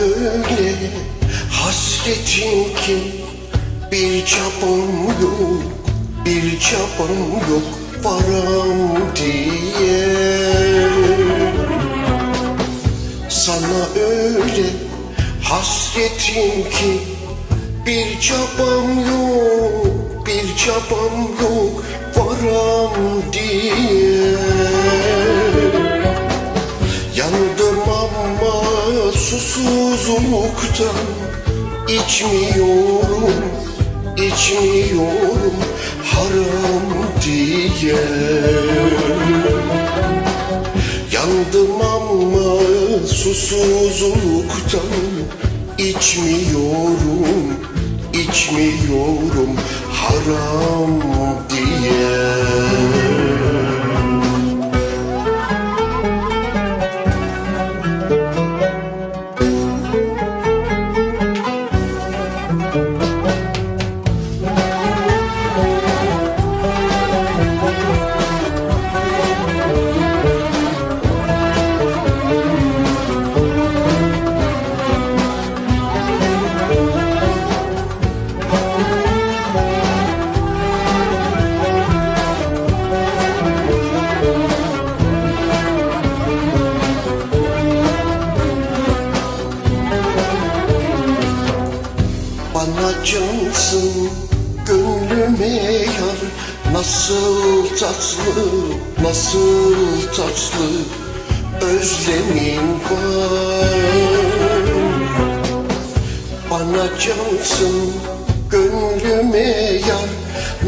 öyle hasretin kim? Bir çabam yok, bir çabam yok varam diye Sana öyle hasretin ki Bir çabam yok, bir çabam yok varam diye susuzluktan içmiyorum, içmiyorum haram diye. Yandım ama susuzluktan içmiyorum, içmiyorum haram diye Bana cansın gönlüme yar. Nasıl tatlı, nasıl tatlı Özlemin var. Bana cansın gönlüme yar.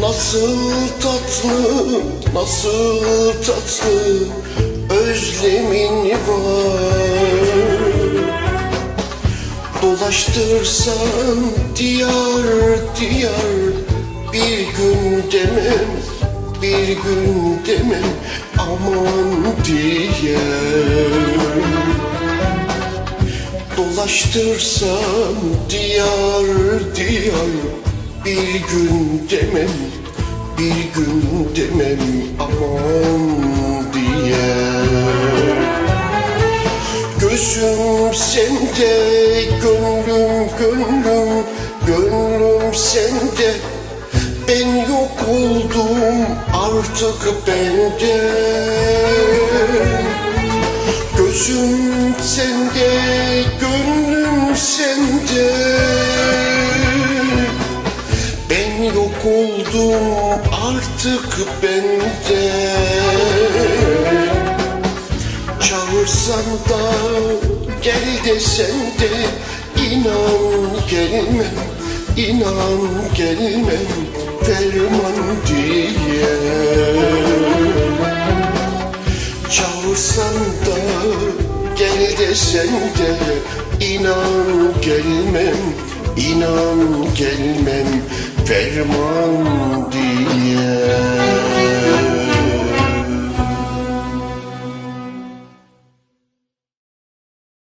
Nasıl tatlı, nasıl tatlı Özlemin var Dolaştırsam diyar diyar. Bir gün demem, bir gün demem. Aman diye. Dolaştırsam diyar diyar. Bir gün demem, bir gün demem. Aman diye. Gözüm sende, gönlüm gönlüm, gönlüm sende. Ben yok oldum artık bende. Gözüm sende, gönlüm sende. Ben yok oldum artık bende. Çağırsan da gel desen de inan gelmem, inan gelmem ferman diye. Çağırsan da gel desen de inan gelmem, inan gelmem ferman diye